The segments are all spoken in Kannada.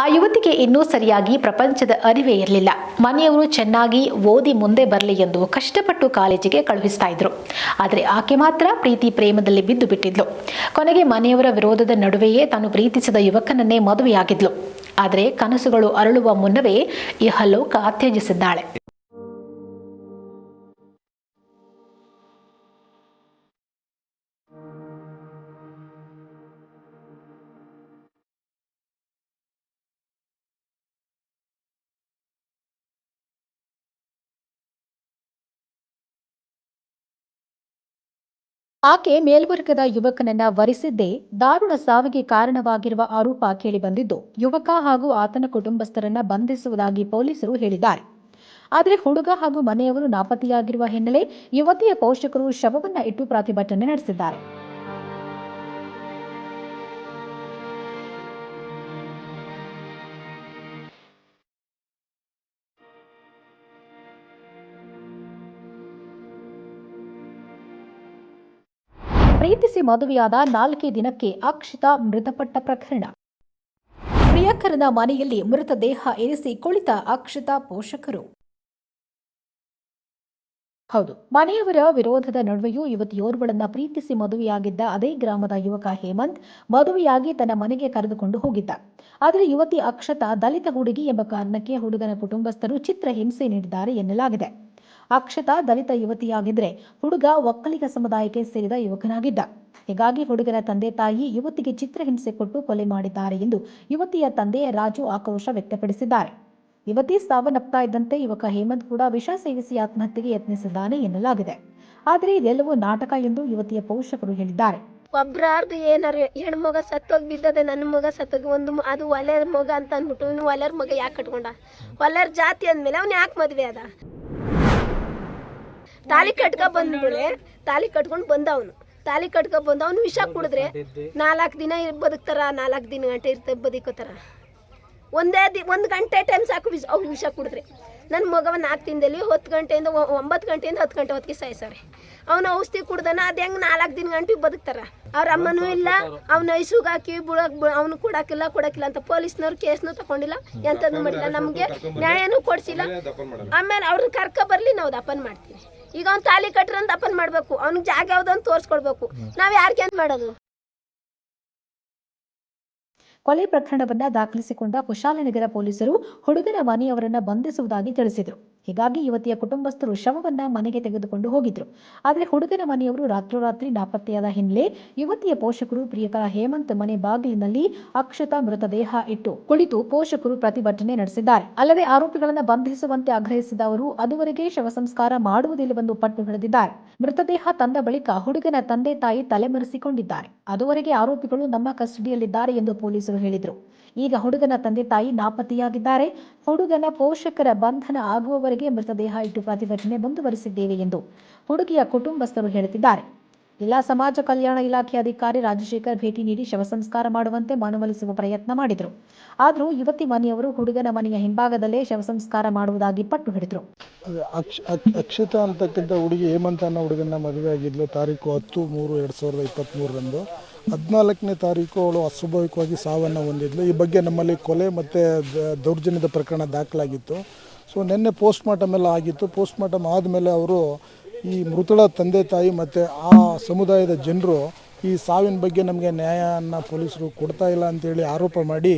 ಆ ಯುವತಿಗೆ ಇನ್ನೂ ಸರಿಯಾಗಿ ಪ್ರಪಂಚದ ಅರಿವೇ ಇರಲಿಲ್ಲ. ಮನೆಯವರು ಚೆನ್ನಾಗಿ ಓದಿ ಮುಂದೆ ಬರಲಿ ಎಂದು ಕಷ್ಟಪಟ್ಟು ಕಾಲೇಜಿಗೆ ಕಳುಹಿಸ್ತಾ ಇದ್ರು. ಆದರೆ ಆಕೆ ಮಾತ್ರ ಪ್ರೀತಿ ಪ್ರೇಮದಲ್ಲಿ ಬಿದ್ದು ಬಿಟ್ಟಿದ್ಲು. ಕೊನೆಗೆ ಮನೆಯವರ ವಿರೋಧದ ನಡುವೆಯೇ ತಾನು ಪ್ರೀತಿಸಿದ ಯುವಕನನ್ನೇ ಮದುವೆಯಾಗಿದ್ಲು. ಆದರೆ ಕನಸುಗಳು ಅರಳುವ ಮುನ್ನವೇ ಇಹಲೋಕ ತ್ಯಜಿಸಿದ್ದಾಳೆ ಆಕೆ ಮೇಲ್ವರ್ಗದ ಯುವಕನನ್ನ ವರಿಸಿದ್ದೇ ದಾರುಣ ಸಾವಿಗೆ ಕಾರಣವಾಗಿರುವ ಆರೋಪ ಕೇಳಿಬಂದಿದ್ದು, ಯುವಕ ಹಾಗೂ ಆತನ ಕುಟುಂಬಸ್ಥರನ್ನ ಬಂಧಿಸುವುದಾಗಿ ಪೊಲೀಸರು ಹೇಳಿದ್ದಾರೆ. ಆದರೆ ಹುಡುಗ ಹಾಗೂ ಮನೆಯವರು ನಾಪತ್ತೆಯಾಗಿರುವ ಹಿನ್ನೆಲೆ ಯುವತಿಯ ಪೋಷಕರು ಶವವನ್ನ ಇಟ್ಟು ಪ್ರತಿಭಟನೆ ನಡೆಸಿದ್ದಾರೆ. ಪ್ರೀತಿಸಿ ಮದುವೆಯಾದ ನಾಲ್ಕೇ ದಿನಕ್ಕೆ ಅಕ್ಷಿತಾ ಮೃತಪಟ್ಟ ಪ್ರಕರಣ. ಪ್ರಿಯಕರನ ಮನೆಯಲ್ಲಿ ಮೃತದೇಹ ಇರಿಸಿ ಕುಳಿತ ಅಕ್ಷಿತಾ ಪೋಷಕರು. ಹೌದು, ಮನೆಯವರ ವಿರೋಧದ ನಡುವೆಯೂ ಯುವತಿಯೋರ್ವಳನ್ನ ಪ್ರೀತಿಸಿ ಮದುವೆಯಾಗಿದ್ದ ಅದೇ ಗ್ರಾಮದ ಯುವಕ ಹೇಮಂತ್ ಮದುವೆಯಾಗಿ ತನ್ನ ಮನೆಗೆ ಕರೆದುಕೊಂಡು ಹೋಗಿದ್ದ. ಆದರೆ ಯುವತಿ ಅಕ್ಷತಾ ದಲಿತ ಹುಡುಗಿ ಎಂಬ ಕಾರಣಕ್ಕೆ ಹುಡುಗನ ಕುಟುಂಬಸ್ಥರು ಚಿತ್ರ ಹಿಂಸೆ ನೀಡಿದ್ದಾರೆ ಎನ್ನಲಾಗಿದೆ. ಅಕ್ಷತಾ ದಲಿತ ಯುವತಿಯಾಗಿದ್ರೆ ಹುಡುಗ ಒಕ್ಕಲಿಗ ಸಮುದಾಯಕ್ಕೆ ಸೇರಿದ ಯುವಕನಾಗಿದ್ದ. ಹೀಗಾಗಿ ಹುಡುಗನ ತಂದೆ ತಾಯಿ ಯುವತಿಗೆ ಚಿತ್ರಹಿಂಸೆ ಕೊಟ್ಟು ಕೊಲೆ ಮಾಡಿದ್ದಾರೆ ಎಂದು ಯುವತಿಯ ತಂದೆ ರಾಜು ಆಕ್ರೋಶ ವ್ಯಕ್ತಪಡಿಸಿದ್ದಾರೆ. ಯುವತಿ ಸಾವನ್ನಪ್ತಾ ಇದ್ದಂತೆ ಯುವಕ ಹೇಮಂತ್ ಕೂಡ ವಿಷ ಸೇವಿಸಿ ಆತ್ಮಹತ್ಯೆಗೆ ಯತ್ನಿಸಿದ್ದಾನೆ ಎನ್ನಲಾಗಿದೆ. ಆದರೆ ಇದೆಲ್ಲವೂ ನಾಟಕ ಎಂದು ಯುವತಿಯ ಪೋಷಕರು ಹೇಳಿದ್ದಾರೆ. ಒಬ್ರಾರ್ದು ಏನಾರು ಹೆಣ್ಮಗ ಸತ್ತೋಗಿ ಬಿದ್ದದೆ ನನ್ನ ಮಗ ಸತ್ತೋಗಿ ಒಂದು ಅದು ಒಲೆಯ ಮಗ ಅಂತ ಅಂದ್ಬಿಟ್ಟು ಇನ್ನು ಮಗ ಯಾಕೆ ಕಟ್ಕೊಂಡ? ಒಲೆಯರ್ ಜಾತಿ ಅಂದ್ಮೇಲೆ ಅವ್ನು ಯಾಕೆ ಮದುವೆ ಅದ? ತಾಲಿ ಕಟ್ಕ ಬಂದ್ಮೇಲೆ ತಾಲಿ ಕಟ್ಕೊಂಡು ಬಂದ ಅವನು ತಾಲಿ ಕಟ್ಕ ಬಂದ ಅವ್ನು ವಿಷ ಕುಡಿದ್ರೆ ನಾಲ್ಕು ದಿನ ಬದುಕ್ತಾರ, ನಾಲ್ಕು ದಿನ ಗಂಟೆ ಇರ್ತ ಬದುಕೋತಾರ ಒಂದೇ ದಿ ಒಂದು ಗಂಟೆ ಟೈಮ್ ಸಾಕು ವಿಷ ಅವ್ರು ವಿಷ ಕುಡಿದ್ರೆ. ನನ್ನ ಮಗವ ನಾಲ್ಕು ದಿನದಲ್ಲಿ ಹತ್ತು ಗಂಟೆಯಿಂದ ಒಂಬತ್ತು ಗಂಟೆಯಿಂದ ಹತ್ತು ಗಂಟೆ ಹೊತ್ತಿಗೆ ಸಾಯಿಸಾರೆ ಅವನ ಔಷಧಿ ಕುಡ್ದನ ಅದು ಹೆಂಗೆ ನಾಲ್ಕು ದಿನ ಗಂಟೆಗೆ ಬದುಕ್ತಾರ? ಅವ್ರ ಅಮ್ಮನೂ ಇಲ್ಲ ಅವ್ನ ಐಸುಗ್ ಹಾಕಿ ಬುಳಕ್ ಅವನು ಕೊಡಕ್ಕಿಲ್ಲ ಕೊಡಕ್ಕಿಲ್ಲ ಅಂತ ಪೊಲೀಸ್ನವ್ರು ಕೇಸ್ನು ತಗೊಂಡಿಲ್ಲ ಎಂಥದ್ದು ಮಾಡಿಲ್ಲ. ನಮಗೆ ನ್ಯಾಯನೂ ಕೊಡ್ಸಿಲ್ಲ. ಆಮೇಲೆ ಅವ್ರನ್ನ ಕರ್ಕ ಬರ್ಲಿ ನಾವು ದಪ್ಪನ್ ಮಾಡ್ತೀವಿ. ಈಗ ಅವ್ನು ತಾಲಿ ಕಟ್ರಂತ ದಪ್ಪನ್ ಮಾಡ್ಬೇಕು. ಅವ್ನಿಗೆ ಜಾಗ ಯಾವ್ದು ಅಂತ ತೋರಿಸ್ಕೊಡ್ಬೇಕು. ನಾವು ಯಾರಿಗೆ ಅಂತ ಮಾಡೋದು? ಕೊಲೆ ಪ್ರಕರಣವನ್ನ ದಾಖಲಿಸಿಕೊಂಡ ಕುಶಾಲನಗರ ಪೊಲೀಸರು ಹುಡುಗನ ಮನೆಯವರನ್ನ ಬಂಧಿಸುವುದಾಗಿ ತಿಳಿಸಿದರು. ಹೀಗಾಗಿ ಯುವತಿಯ ಕುಟುಂಬಸ್ಥರು ಶವವನ್ನ ಮನೆಗೆ ತೆಗೆದುಕೊಂಡು ಹೋಗಿದ್ರು. ಆದರೆ ಹುಡುಗನ ಮನೆಯವರು ರಾತ್ರೋರಾತ್ರಿ ನಾಪತ್ತೆಯಾದ ಹಿನ್ನೆಲೆ ಯುವತಿಯ ಪೋಷಕರು ಪ್ರಿಯಕರ ಹೇಮಂತ್ ಮನೆ ಬಾಗಿಲಿನಲ್ಲಿ ಅಕ್ಷತ ಮೃತದೇಹ ಇಟ್ಟು ಕುಳಿತು ಪೋಷಕರು ಪ್ರತಿಭಟನೆ ನಡೆಸಿದ್ದಾರೆ. ಅಲ್ಲದೆ ಆರೋಪಿಗಳನ್ನು ಬಂಧಿಸುವಂತೆ ಆಗ್ರಹಿಸಿದ ಅವರು, ಅದುವರೆಗೆ ಶವ ಸಂಸ್ಕಾರ ಮಾಡುವುದಿಲ್ಲವೆಂದು ಪಟ್ಟು ಹಿಡಿದಿದ್ದಾರೆ. ಮೃತದೇಹ ತಂದ ಬಳಿಕ ಹುಡುಗನ ತಂದೆ ತಾಯಿ ತಲೆಮರೆಸಿಕೊಂಡಿದ್ದಾರೆ. ಅದುವರೆಗೆ ಆರೋಪಿಗಳು ನಮ್ಮ ಕಸ್ಟಡಿಯಲ್ಲಿದ್ದಾರೆ ಎಂದು ಪೊಲೀಸರು ಹೇಳಿದರು. ಈಗ ಹುಡುಗನ ತಂದೆ ತಾಯಿ ನಾಪತ್ತೆಯಾಗಿದ್ದಾರೆ. ಹುಡುಗನ ಪೋಷಕರ ಬಂಧನ ಆಗುವವರೆಗೆ ಮೃತದೇಹ ಇಟ್ಟು ಪ್ರತಿಭಟನೆ ಮುಂದುವರಿಸಿದ್ದೇವೆ ಎಂದು ಹುಡುಗಿಯ ಕುಟುಂಬಸ್ಥರು ಹೇಳುತ್ತಿದ್ದಾರೆ. ಜಿಲ್ಲಾ ಸಮಾಜ ಕಲ್ಯಾಣ ಇಲಾಖೆ ಅಧಿಕಾರಿ ರಾಜಶೇಖರ್ ಭೇಟಿ ನೀಡಿ ಶವ ಸಂಸ್ಕಾರ ಮಾಡುವಂತೆ ಮನವೊಲಿಸುವ ಪ್ರಯತ್ನ ಮಾಡಿದರು. ಆದರೂ ಯುವತಿ ಮನೆಯವರು ಹುಡುಗನ ಮನೆಯ ಹಿಂಭಾಗದಲ್ಲೇ ಶವ ಸಂಸ್ಕಾರ ಮಾಡುವುದಾಗಿ ಪಟ್ಟು ಹಿಡಿದರು. ಅಕ್ಷತ ಅಕ್ಷ ಅಕ್ಷತಾ ಅಂತಕ್ಕಂಥ ಹುಡುಗಿ ಹೇಮಂತ ಅನ್ನೋ ಹುಡುಗನ ಮದುವೆ ಆಗಿದ್ಲು. ತಾರೀಕು ಹತ್ತು ಮೂರು ಎರಡು ಸಾವಿರದ ಇಪ್ಪತ್ತ್ಮೂರರಂದು ಹದಿನಾಲ್ಕನೇ ತಾರೀಕು ಅವಳು ಅಸ್ವಾಭಾವಿಕವಾಗಿ ಸಾವನ್ನು ಹೊಂದಿದ್ಲು. ಈ ಬಗ್ಗೆ ನಮ್ಮಲ್ಲಿ ಕೊಲೆ ಮತ್ತು ದೌರ್ಜನ್ಯದ ಪ್ರಕರಣ ದಾಖಲಾಗಿತ್ತು. ಸೊ ನಿನ್ನೆ ಪೋಸ್ಟ್ ಮಾರ್ಟಮ್ ಎಲ್ಲ ಆಗಿತ್ತು. ಪೋಸ್ಟ್ ಮಾರ್ಟಮ್ ಆದಮೇಲೆ ಅವರು ಈ ಮೃತಳ ತಂದೆ ತಾಯಿ ಮತ್ತು ಆ ಸಮುದಾಯದ ಜನರು ಈ ಸಾವಿನ ಬಗ್ಗೆ ನಮಗೆ ನ್ಯಾಯನ ಪೊಲೀಸರು ಕೊಡ್ತಾ ಇಲ್ಲ ಅಂತೇಳಿ ಆರೋಪ ಮಾಡಿ,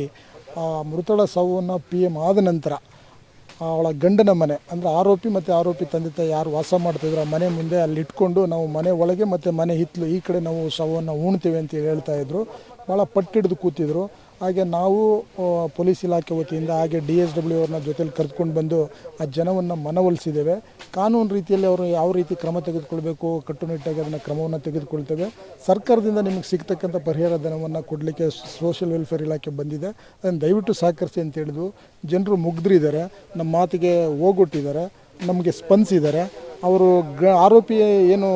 ಆ ಮೃತಳ ಸಾವನ್ನು ಪಿ ಎಂ ಆದ ನಂತರ ಅವಳ ಗಂಡನ ಮನೆ, ಅಂದರೆ ಆರೋಪಿ ಮತ್ತು ಆರೋಪಿ ತಂದೆ ತಾಯಿ ಯಾರು ವಾಸ ಮಾಡ್ತಿದ್ರು ಆ ಮನೆ ಮುಂದೆ ಅಲ್ಲಿ ಇಟ್ಕೊಂಡು ನಾವು ಮನೆ ಒಳಗೆ ಮತ್ತು ಮನೆ ಹಿತ್ತಲು ಈ ಕಡೆ ನಾವು ಶವವನ್ನು ಉಣ್ತೇವೆ ಅಂತ ಹೇಳ್ತಾ ಇದ್ರು. ಭಾಳ ಪಟ್ಟಿಡ್ದು ಕೂತಿದ್ರು. ಹಾಗೆ ನಾವು ಪೊಲೀಸ್ ಇಲಾಖೆ ವತಿಯಿಂದ ಹಾಗೆ ಡಿ ಎಸ್ ಡಬ್ಲ್ಯೂ ಅವ್ರನ್ನ ಜೊತೆಲಿ ಕರೆದುಕೊಂಡು ಬಂದು ಆ ಜನವನ್ನು ಮನವೊಲಿಸಿದ್ದೇವೆ. ಕಾನೂನು ರೀತಿಯಲ್ಲಿ ಅವರು ಯಾವ ರೀತಿ ಕ್ರಮ ತೆಗೆದುಕೊಳ್ಬೇಕು, ಕಟ್ಟುನಿಟ್ಟಾಗಿ ಅದನ್ನು ಕ್ರಮವನ್ನು ತೆಗೆದುಕೊಳ್ತೇವೆ. ಸರ್ಕಾರದಿಂದ ನಿಮಗೆ ಸಿಗ್ತಕ್ಕಂಥ ಪರಿಹಾರ ಧನವನ್ನು ಕೊಡಲಿಕ್ಕೆ ಸೋಷಿಯಲ್ ವೆಲ್ಫೇರ್ ಇಲಾಖೆ ಬಂದಿದೆ. ಅದನ್ನು ದಯವಿಟ್ಟು ಸಹಕರಿಸಿ ಅಂತ ಹೇಳಿದ್ವು ಜನರು ಮುಗ್ದ್ರಿದ್ದಾರೆ. ನಮ್ಮ ಮಾತಿಗೆ ಹೋಗೊಟ್ಟಿದ್ದಾರೆ. ನಮಗೆ ಸ್ಪಂದಿಸಿದ್ದಾರೆ. ಅವರು ಗ ಆರೋಪಿ ಏನು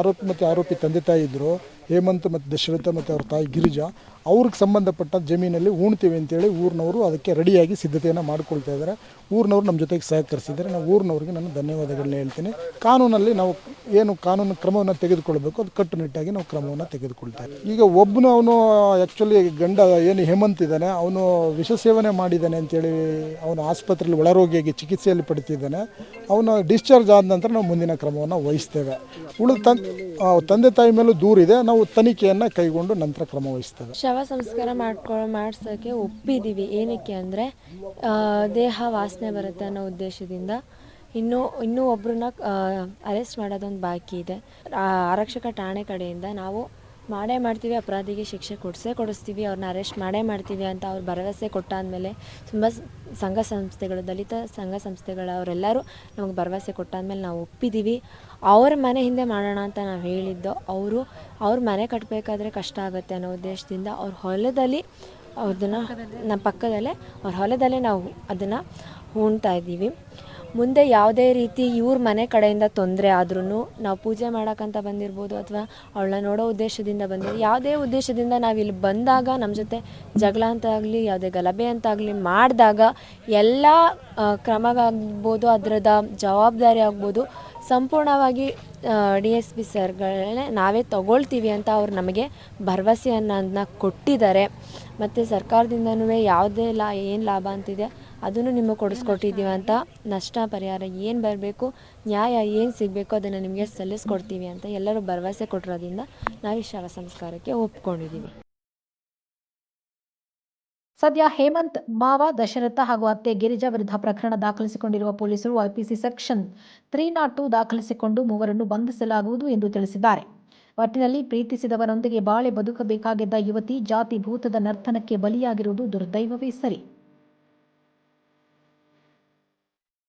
ಆರೋಪಿ ಮತ್ತು ಆರೋಪಿ ತಂದೆ ತಾಯಿ ಇದ್ದರು ಹೇಮಂತ್ ಮತ್ತು ದಶರಥ ಮತ್ತು ಅವ್ರ ತಾಯಿ ಗಿರಿಜಾ, ಅವ್ರಿಗೆ ಸಂಬಂಧಪಟ್ಟ ಜಮೀನಲ್ಲಿ ಉಣ್ತೀವಿ ಅಂತೇಳಿ ಊರಿನವರು ಅದಕ್ಕೆ ರೆಡಿಯಾಗಿ ಸಿದ್ಧತೆಯನ್ನು ಮಾಡ್ಕೊಳ್ತಾ ಇದ್ದಾರೆ ಊರಿನವ್ರು ನಮ್ಮ ಜೊತೆಗೆ ಸಹಕರಿಸಿದ್ದಾರೆ. ನಾವು ಊರಿನವ್ರಿಗೆ ನಾನು ಧನ್ಯವಾದಗಳನ್ನ ಹೇಳ್ತೀನಿ. ಕಾನೂನಲ್ಲಿ ನಾವು ಏನು ಕಾನೂನು ಕ್ರಮವನ್ನು ತೆಗೆದುಕೊಳ್ಬೇಕು, ಅದು ಕಟ್ಟುನಿಟ್ಟಾಗಿ ನಾವು ಕ್ರಮವನ್ನು ತೆಗೆದುಕೊಳ್ತಾ ಇದ್ದೀವಿ. ಈಗ ಒಬ್ಬನು ಅವನು ಆ್ಯಕ್ಚುಲಿ ಗಂಡ ಏನು ಹೇಮಂತ್ ಇದ್ದಾನೆ, ಅವನು ವಿಷ ಸೇವನೆ ಮಾಡಿದ್ದಾನೆ ಅಂತೇಳಿ ಅವನು ಆಸ್ಪತ್ರೆಯಲ್ಲಿ ಒಳರೋಗಿಯಾಗಿ ಚಿಕಿತ್ಸೆಯಲ್ಲಿ ಪಡಿತಿದ್ದಾನೆ. ಅವನು ಡಿಸ್ಚಾರ್ಜ್ ಆದ ನಂತರ ನಾವು ಮುಂದಿನ ಕ್ರಮವನ್ನು ವಹಿಸ್ತೇವೆ. ಉಳಿದ ತಂದೆ ತಾಯಿ ಮೇಲೂ ದೂರಿದೆ. ನಾವು ತನಿಖೆಯನ್ನು ಕೈಗೊಂಡು ನಂತರ ಕ್ರಮ ವಹಿಸ್ತೇವೆ. ಶವ ಸಂಸ್ಕಾರ ಮಾಡ್ಕೊ, ಮಾಡ್ಸೋಕೆ ಒಪ್ಪಿದ್ದೀವಿ ಏನಕ್ಕೆ ಅಂದರೆ ದೇಹ ವಾಸನೆ ಬರುತ್ತೆ ಅನ್ನೋ ಉದ್ದೇಶದಿಂದ. ಇನ್ನೂ ಇನ್ನೂ ಒಬ್ಬರನ್ನ ಅರೆಸ್ಟ್ ಮಾಡೋದೊಂದು ಬಾಕಿ ಇದೆ. ಆರಕ್ಷಕ ಠಾಣೆ ಕಡೆಯಿಂದ ನಾವು ಮಾಡೇ ಮಾಡ್ತೀವಿ, ಅಪರಾಧಿಗೆ ಶಿಕ್ಷೆ ಕೊಡಿಸೇ ಕೊಡಿಸ್ತೀವಿ ಅವ್ರನ್ನ ಅರೆಸ್ಟ್ ಮಾಡೇ ಮಾಡ್ತೀವಿ ಅಂತ ಅವ್ರು ಭರವಸೆ ಕೊಟ್ಟಾದಮೇಲೆ ತುಂಬ ಸಂಘ ಸಂಸ್ಥೆಗಳು, ದಲಿತ ಸಂಘ ಸಂಸ್ಥೆಗಳು ಅವರೆಲ್ಲರೂ ನಮಗೆ ಭರವಸೆ ಕೊಟ್ಟಾದ್ಮೇಲೆ ನಾವು ಒಪ್ಪಿದ್ದೀವಿ ಅವ್ರ ಮನೆ ಹಿಂದೆ ಮಾಡೋಣ ಅಂತ ನಾವು ಹೇಳಿದ್ದು, ಅವರು ಅವ್ರ ಮನೆ ಕಟ್ಟಬೇಕಾದ್ರೆ ಕಷ್ಟ ಆಗುತ್ತೆ ಅನ್ನೋ ಉದ್ದೇಶದಿಂದ ಅವ್ರ ಹೊಲದಲ್ಲಿ ಅದನ್ನು ನಮ್ಮ ಪಕ್ಕದಲ್ಲೇ ಅವ್ರ ಹೊಲದಲ್ಲೇ ನಾವು ಅದನ್ನು ಹೂಣ್ತಾ ಇದ್ದೀವಿ. ಮುಂದೆ ಯಾವುದೇ ರೀತಿ ಇವ್ರ ಮನೆ ಕಡೆಯಿಂದ ತೊಂದರೆ ಆದ್ರೂ ನಾವು ಪೂಜೆ ಮಾಡೋಕ್ಕಂತ ಬಂದಿರ್ಬೋದು ಅಥವಾ ಅವಳನ್ನ ನೋಡೋ ಉದ್ದೇಶದಿಂದ ಬಂದಿರೋ ಯಾವುದೇ ಉದ್ದೇಶದಿಂದ ನಾವು ಇಲ್ಲಿ ಬಂದಾಗ ನಮ್ಮ ಜೊತೆ ಜಗಳ ಅಂತ ಆಗಲಿ, ಯಾವುದೇ ಗಲಭೆ ಅಂತ ಆಗಲಿ ಮಾಡಿದಾಗ ಎಲ್ಲ ಕ್ರಮಗಾಗ್ಬೋದು ಅದರದ ಜವಾಬ್ದಾರಿ ಆಗ್ಬೋದು. ಸಂಪೂರ್ಣವಾಗಿ ಡಿ ಎಸ್ ಪಿ ಸರ್ಗಳನ್ನೇ ನಾವೇ ತಗೊಳ್ತೀವಿ ಅಂತ ಅವ್ರು ನಮಗೆ ಭರವಸೆಯನ್ನು ಕೊಟ್ಟಿದ್ದಾರೆ. ಮತ್ತು ಸರ್ಕಾರದಿಂದನೂ ಯಾವುದೇ ಲಾ, ಏನು ಲಾಭ ಅಂತಿದೆ? ಅದನ್ನು ನಿಮಗೆ ಕೊಡಿಸ್ಕೊಟ್ಟಿದ್ದೀವಿ ಅಂತ ನಷ್ಟ ಪರಿಹಾರ ಏನು ಬರಬೇಕು, ನ್ಯಾಯ ಏನು ಸಿಗಬೇಕು ಅದನ್ನು ನಿಮಗೆ ಸಲ್ಲಿಸ್ಕೊಡ್ತೀವಿ ಅಂತ ಎಲ್ಲರೂ ಭರವಸೆ ಕೊಟ್ಟಿರೋದ್ರಿಂದ ನಾವು ಈ ಶವ ಸಂಸ್ಕಾರಕ್ಕೆ ಒಪ್ಕೊಂಡಿದ್ದೀವಿ ಸದ್ಯ ಹೇಮಂತ್, ಮಾವ, ದಶರಥ ಹಾಗೂ ಅತ್ತೆ ಗಿರಿಜಾ ವಿರುದ್ಧ ಪ್ರಕರಣ ದಾಖಲಿಸಿಕೊಂಡಿರುವ ಪೊಲೀಸರು IPC section three naught two ದಾಖಲಿಸಿಕೊಂಡು ಮೂವರನ್ನು ಬಂಧಿಸಲಾಗುವುದು ಎಂದು ತಿಳಿಸಿದ್ದಾರೆ. ಒಟ್ಟಿನಲ್ಲಿ ಪ್ರೀತಿಸಿದವರೊಂದಿಗೆ ಬಾಳೆ ಬದುಕಬೇಕಾಗಿದ್ದ ಯುವತಿ ಜಾತಿ ಭೂತದ ನರ್ತನಕ್ಕೆ ಬಲಿಯಾಗಿರುವುದು ದುರ್ದೈವವೇ ಸರಿ.